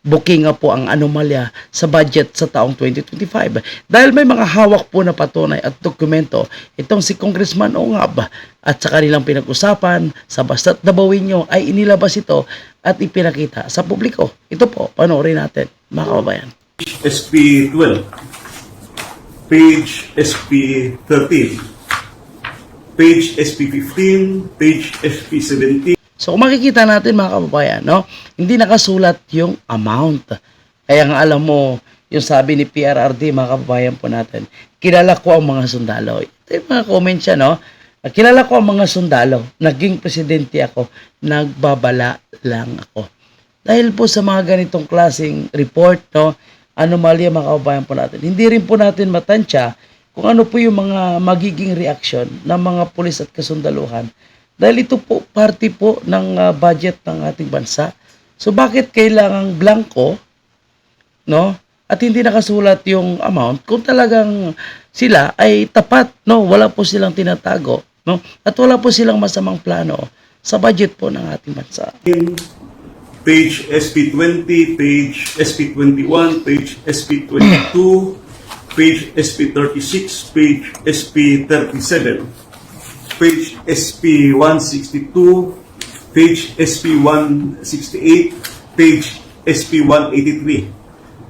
booking nga po ang anomalya sa budget sa taong 2025. Dahil may mga hawak po na patunay at dokumento itong si Congressman Ongab at sa kanilang pinag-usapan sa Basta't Dabawin nyo ay inilabas ito at ipinakita sa publiko. Ito po, panoorin natin mga kababayan. SP 12, page SP 13, page SP 15, page SP 17, So kung makikita natin mga kababayan, no, hindi nakasulat yung amount. Kaya nga alam mo, yung sabi ni PRRD, mga kababayan po natin, kilala ko ang mga sundalo. Ito yung mga comments siya, no? Kilala ko ang mga sundalo. Naging presidente ako. Nagbabala lang ako. Dahil po sa mga ganitong klaseng report, no, anomalya mga kababayan po natin, hindi rin po natin matansya kung ano po yung mga magiging reaksyon ng mga pulis at kasundaluhan dahil ito po parte po ng ah, budget ng ating bansa. So bakit kailangang blanco, no? At hindi nakasulat yung amount kung talagang sila ay tapat, no? Wala po silang tinatago, no? At wala po silang masamang plano sa budget po ng ating bansa. page SP 20, page SP 21, page SP 22, page SP 36, page SP 37, page SP 162, page SP 168, page SP 183.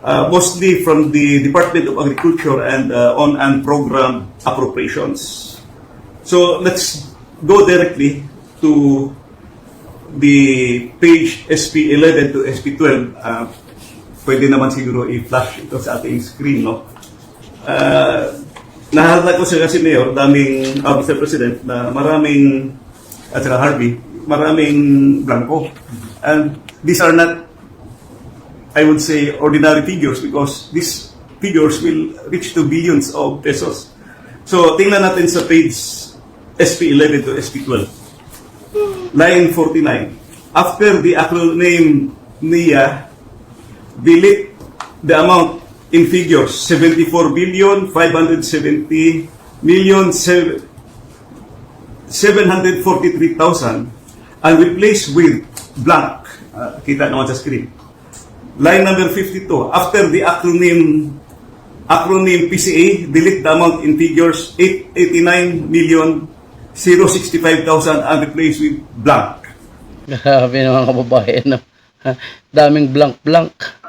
Uh, mostly from the Department of Agriculture and uh, on and program appropriations. So let's go directly to the page SP11 to SP12, uh, pwede naman siguro i-flash ito sa ating screen, no? Uh, nahalata ko siya kasi, Mayor, daming, uh, Mr. President, na maraming, at saka Harvey, maraming blanco. And these are not, I would say, ordinary figures because these figures will reach to billions of pesos. So, tingnan natin sa page SP11 to SP12 line 49. After the acronym NIA, delete the amount in figures 74 billion 570 million sev- 743,000 and replace with blank. Uh, kita naman sa screen. Line number 52. After the acronym acronym PCA, delete the amount in figures 889 million 065,000 and replace with blank. Grabe naman kababayan? Daming blank-blank.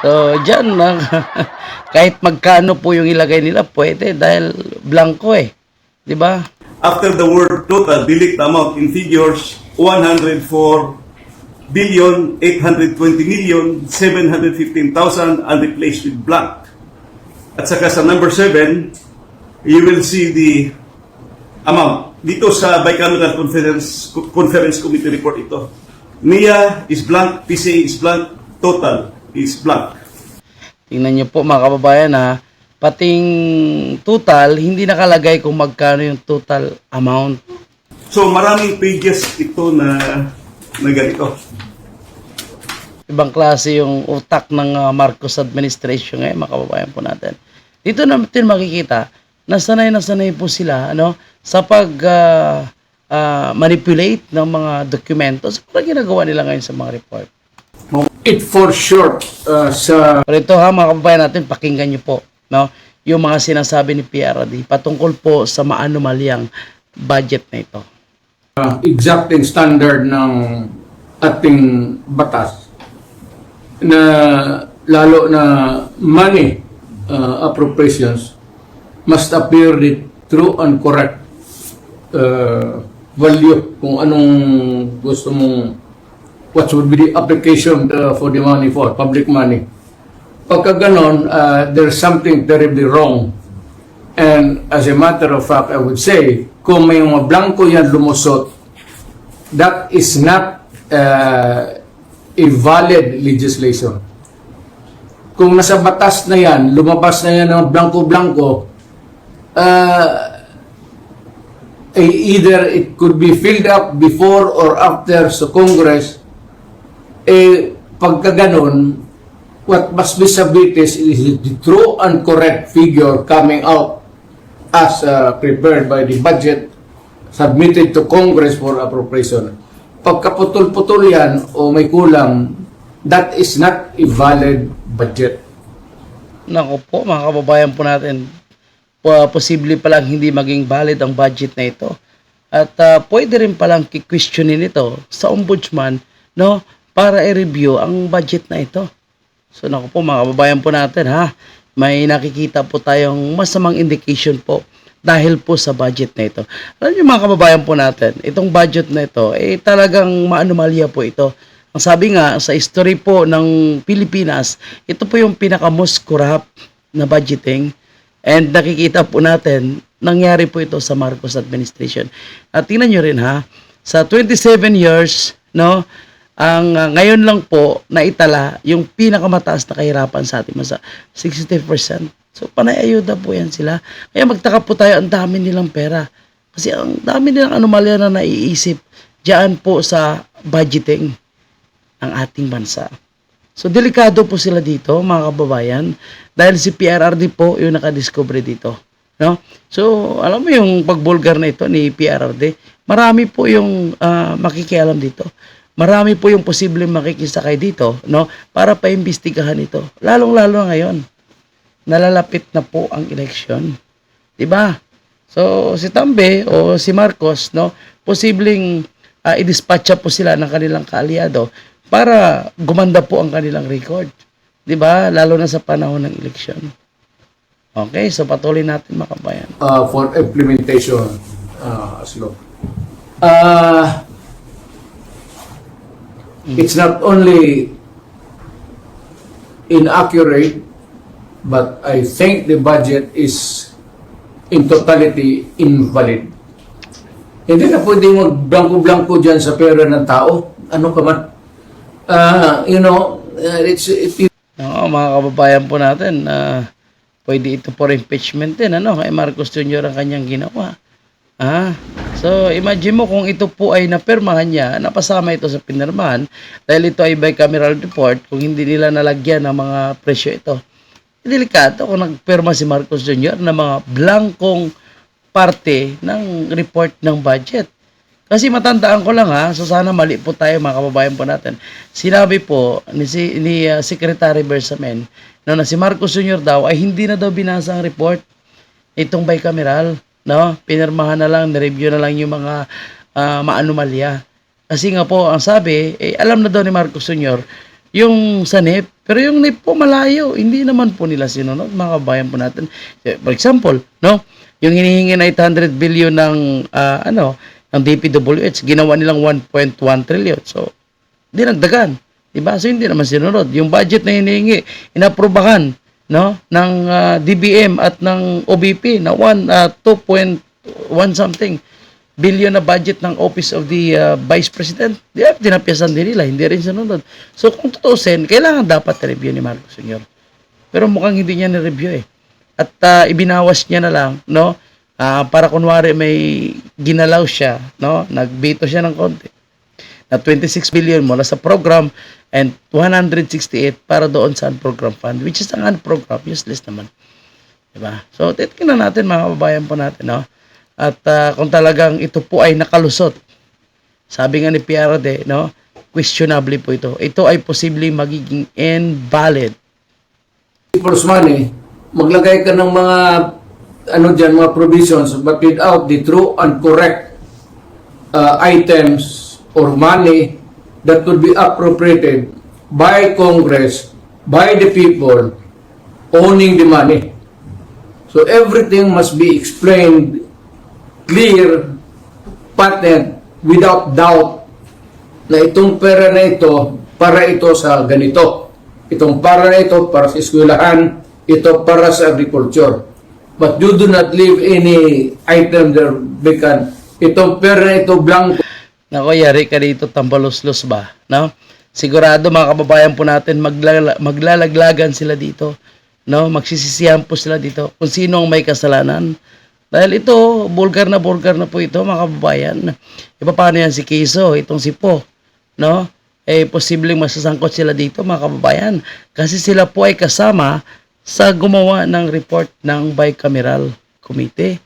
So, dyan, na, kahit magkano po yung ilagay nila, pwede dahil blanco eh. Di ba? After the word total, delete the amount in figures 104 billion 820 million 715,000 and replace with blank. At saka sa number 7, you will see the amount. Dito sa Bicameral Conference Conference Committee report ito. NIA is blank, PCA is blank, total is blank. Tingnan niyo po mga kababayan ha, pating total, hindi nakalagay kung magkano yung total amount. So maraming pages ito na na ganito. Ibang klase yung utak ng uh, Marcos administration ngayon, mga kababayan po natin. Dito natin makikita na sanay na sanay po sila ano, sa pag ah, ah, manipulate ng mga dokumento. So, parang ginagawa nila ngayon sa mga report. It for short uh, sa Pero ito ha, mga kababayan natin, pakinggan nyo po. No? Yung mga sinasabi ni PRD patungkol po sa maanomalyang budget na ito. uh, exacting standard ng ating batas na lalo na money uh, appropriations must appear the true and correct uh, value kung anong gusto mong what would be the application uh, for the money for public money pagka ganon uh, there's something terribly wrong and as a matter of fact I would say kung may mga blanco yan lumusot that is not uh, a valid legislation. Kung nasa batas na yan, lumabas na yan ng blanco-blanco, uh, eh, either it could be filled up before or after sa Congress, eh, pagka ganon, what must be submitted is the true and correct figure coming out as uh, prepared by the budget submitted to Congress for appropriation. Pagkaputol-putol yan o may kulang, that is not a valid budget. Nako po, mga kababayan po natin, po, posible palang hindi maging valid ang budget na ito. At ah, pwede rin palang questionin ito sa ombudsman no, para i-review ang budget na ito. So nako po mga kababayan po natin ha, may nakikita po tayong masamang indication po dahil po sa budget na ito. Alam niyo mga kababayan po natin, itong budget na ito, eh talagang maanomalya po ito. Ang sabi nga sa history po ng Pilipinas, ito po yung pinaka most corrupt na budgeting and nakikita po natin nangyari po ito sa Marcos administration. At tingnan nyo rin ha, sa 27 years, no, ang uh, ngayon lang po naitala yung pinakamataas na kahirapan sa ating masa 60%. So panay ayuda po yan sila. Kaya magtaka po tayo, ang dami nilang pera. Kasi ang dami nilang anomalya na naiisip diyan po sa budgeting ng ating bansa. So delikado po sila dito, mga kababayan, dahil si PRRD po yung nakadiscover dito. No? So, alam mo yung pagbulgar na ito ni PRRD, marami po yung ah, makikialam dito. Marami po yung posibleng makikisakay dito, no? Para paimbestigahan ito. Lalong-lalo ngayon. Nalalapit na po ang eleksyon. 'Di ba? So, si Tambe o si Marcos, no, posibleng uh, i-dispatcha po sila ng kanilang kaalyado para gumanda po ang kanilang record. 'Di ba? Lalo na sa panahon ng eleksyon. Okay, so patuloy natin makabayan. uh, for implementation uh, as law. Uh, it's not only inaccurate, but I think the budget is in totality invalid. Hindi na pwedeng mag-blanco-blanco dyan sa pera ng tao. Ano ka man. Uh, you know, uh, it's, it, Oo, mga kababayan po natin, na pwede ito for impeachment din, ano, kay Marcos Jr. ang kanyang ginawa. Ah, so imagine mo kung ito po ay napirmahan niya, napasama ito sa pinirmahan, dahil ito ay bicameral report, kung hindi nila nalagyan ng mga presyo ito. Delikado kung nagpirma si Marcos Jr. ng mga blankong parte ng report ng budget. Kasi matandaan ko lang ha, so sana mali po tayo mga kababayan po natin. Sinabi po ni, si, ni uh, Secretary Bersamen no, na si Marcos Jr. daw ay hindi na daw binasa ang report itong bicameral. No? Pinirmahan na lang, na-review na lang yung mga uh, maanomalya. Kasi nga po, ang sabi, eh, alam na daw ni Marcos Jr. yung sa NEP, pero yung NEP po malayo, hindi naman po nila sinunod, mga kabayan po natin. For example, no? yung hinihingi na 800 billion ng ah, ano, ng DPWH, ginawa nilang 1.1 trillion. So, dinagdagan. Diba? So, hindi naman sinunod. Yung budget na hinihingi, inaprubahan no, ng ah, DBM at ng OBP na 1, ah, 2.1 something billion na budget ng Office of the ah, Vice President. Di ba, tinapyasan din nila, hindi rin sinunod. So, kung tutusin, kailangan dapat review ni Marcos Sr. Pero mukhang hindi niya na-review eh. At ah, ibinawas niya na lang, no? Ah, para kunwari may ginalaw siya, no? Nagbeto siya ng konti. Na 26 billion mula sa program and 168 para doon sa program fund which is ang unprogram useless naman. Diba? So, titingnan natin mga kababayan po natin, no? At ah, kung talagang ito po ay nakalusot, sabi nga ni PRD, no? Questionable po ito. Ito ay posibleng magiging invalid. people's money, maglagay ka ng mga ano dyan, mga provisions, but without the true and correct uh, items or money that would be appropriated by Congress, by the people owning the money. So everything must be explained clear, patent, without doubt na itong pera na ito para ito sa ganito. Itong para na ito para sa eskwelahan, ito para sa agriculture. But you do not leave any item there vacant. Itong pera na ito blanco. Nako, yari ka dito, tambalos-los ba? No? Sigurado mga kababayan po natin, maglala- maglalaglagan sila dito. No? Magsisisihan po sila dito kung sino ang may kasalanan. Dahil ito, bulgar na bulgar na po ito mga kababayan. E paano yan si Kiso, itong si Po? No? Eh, posibleng masasangkot sila dito mga kababayan. Kasi sila po ay kasama sa gumawa ng report ng bicameral committee.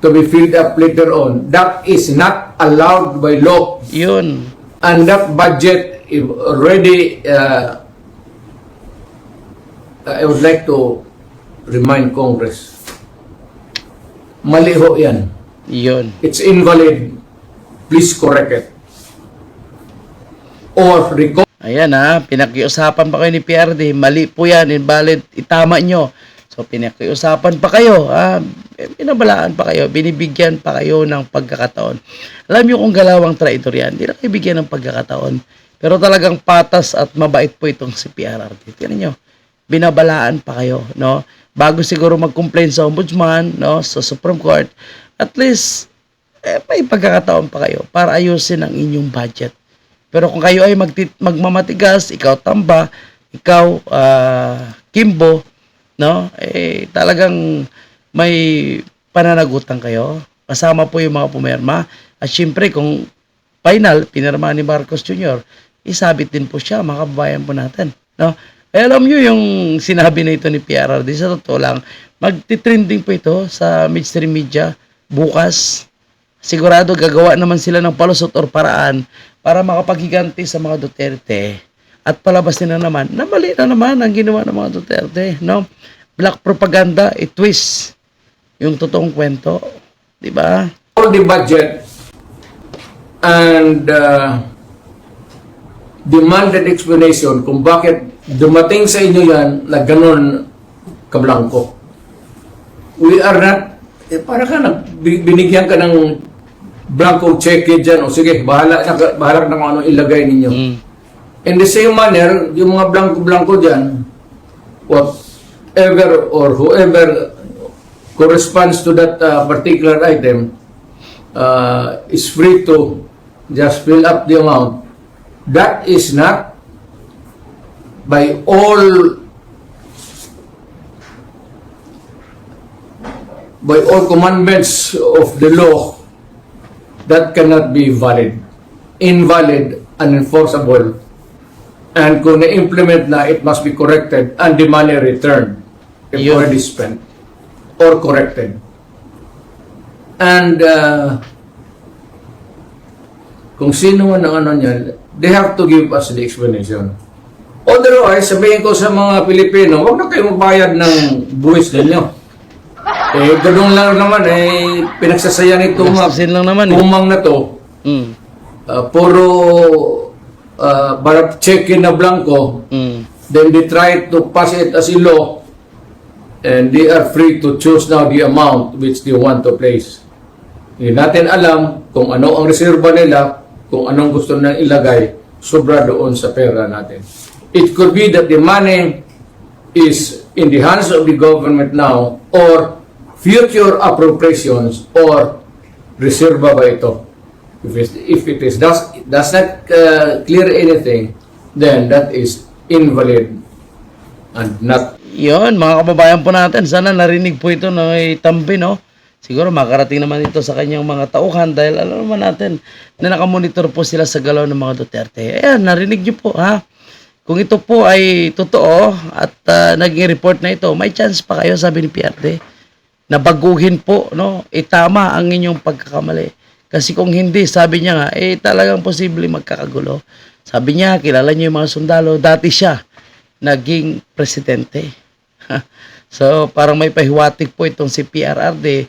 To be filled up later on. That is not allowed by law. Yun. And that budget if already, uh, I would like to remind Congress, mali ho yan. Yun. It's invalid. Please correct it. Or recall Ayan ha, pinakiusapan pa kayo ni PRD, mali po yan, invalid, itama nyo. So pinakiusapan pa kayo, ha? Eh, binabalaan pa kayo, binibigyan pa kayo ng pagkakataon. Alam nyo kung galawang traitor yan, hindi na kayo bigyan ng pagkakataon. Pero talagang patas at mabait po itong si PRRD. Tingnan nyo, binabalaan pa kayo, no? Bago siguro mag-complain sa ombudsman, no, sa Supreme Court, at least eh, may pagkakataon pa kayo para ayusin ang inyong budget. Pero kung kayo ay magtit- magmamatigas, ikaw tamba, ikaw ah, kimbo, no? Eh talagang may pananagutan kayo. Kasama po yung mga pumirma. At syempre kung final pinirma ni Marcos Jr., isabit din po siya, mga kababayan po natin, no? Eh, alam nyo yung sinabi na ito ni PRRD, sa totoo lang, magti-trending po ito sa mainstream media bukas sigurado gagawa naman sila ng palusot or paraan para makapaghiganti sa mga Duterte at palabas nila naman na mali na naman ang ginawa ng mga Duterte, no? Black propaganda, i-twist yung totoong kwento, di ba? all the budget and uh, demanded explanation kung bakit dumating sa inyo yan na ganun kablangko. We are not, eh, para ka nag, bi- binigyan ka ng blanco check dyan, o sige, bahala, bahala na kung ano ilagay ninyo. Mm. In the same manner, yung mga blanco-blanco dyan, whatever or whoever corresponds to that uh, particular item uh, is free to just fill up the amount. That is not by all by all commandments of the law that cannot be valid, invalid, unenforceable, and kung na-implement na, it must be corrected and the money returned if Yun. already spent or corrected. And uh, kung sino man ang ano niyan, they have to give us the explanation. Otherwise, sabihin ko sa mga Pilipino, huwag na kayo magbayad ng buwis ninyo. Eh, ganun lang naman, eh, pinagsasayan itong mga lang naman, eh. umang na to, Mm. uh, puro uh, barat check-in na blanco, Mm. then they try to pass it as a law, and they are free to choose now the amount which they want to place. Hindi natin alam kung ano ang reserva nila, kung anong gusto nilang ilagay, sobra doon sa pera natin. It could be that the money is in the hands of the government now or future appropriations or reserva ba ito? If it, if it is does, does not uh, clear anything, then that is invalid and not Yun, mga kababayan po natin, sana narinig po ito no, Tambi, no? Siguro makarating naman ito sa kanyang mga tauhan dahil alam naman natin na nakamonitor po sila sa galaw ng mga Duterte. Ayan, narinig niyo po, ha? Kung ito po ay totoo at ah, naging report na ito, may chance pa kayo, sabi ni PRD, na baguhin po, no? Itama ang inyong pagkakamali. Kasi kung hindi, sabi niya nga, eh talagang posible magkakagulo. Sabi niya, kilala niyo yung mga sundalo, dati siya naging presidente. so, parang may pahiwatig po itong si PRRD,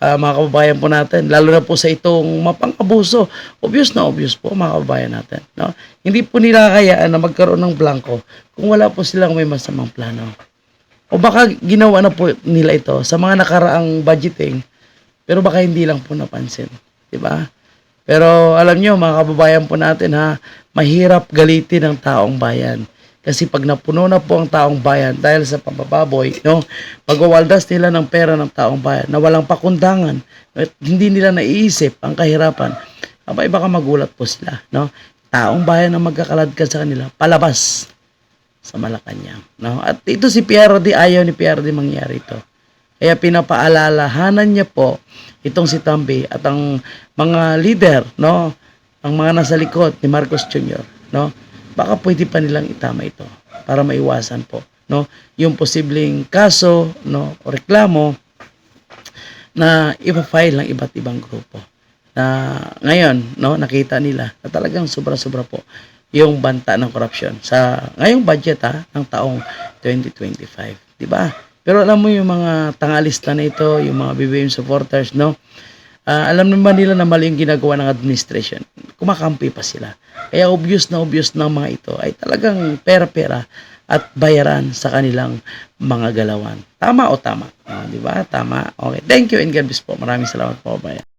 ah, mga kababayan po natin, lalo na po sa itong mapang-abuso. Obvious na obvious po, mga kababayan natin. No? Hindi po nila kayaan na magkaroon ng blanco kung wala po silang may masamang plano. O baka ginawa na po nila ito sa mga nakaraang budgeting, pero baka hindi lang po napansin. ba? Pero alam nyo, mga kababayan po natin ha, mahirap galitin ang taong bayan. Kasi pag napuno na po ang taong bayan dahil sa pambababoy, no, pagwawaldas nila ng pera ng taong bayan na walang pakundangan, at hindi nila naiisip ang kahirapan, abay baka magulat po sila. No? Taong bayan ang magkakaladkad sa kanila, palabas sa Malacanang. No? At ito si PRD, ayaw ni PRD mangyari ito. Kaya pinapaalalahanan niya po itong si Tambi at ang mga leader, no? Ang mga nasa likod ni Marcos Jr., no? Baka pwede pa nilang itama ito para maiwasan po, no? Yung posibleng kaso, no, o reklamo na ipa-file ng iba't ibang grupo. Na ngayon, no, nakita nila na talagang sobra-sobra po. yung banta ng korupsyon sa ngayong budget ha, ng taong 2025. Di ba? Pero alam mo yung mga tangalista na ito, yung mga BBM supporters, no? Ah, alam naman nila na mali yung ginagawa ng administration. Kumakampi pa sila. Kaya obvious na obvious ng mga ito ay talagang pera-pera at bayaran sa kanilang mga galawan. Tama o tama? Ah, di ba? Tama. Okay. Thank you and God bless po. Maraming salamat po. Bye.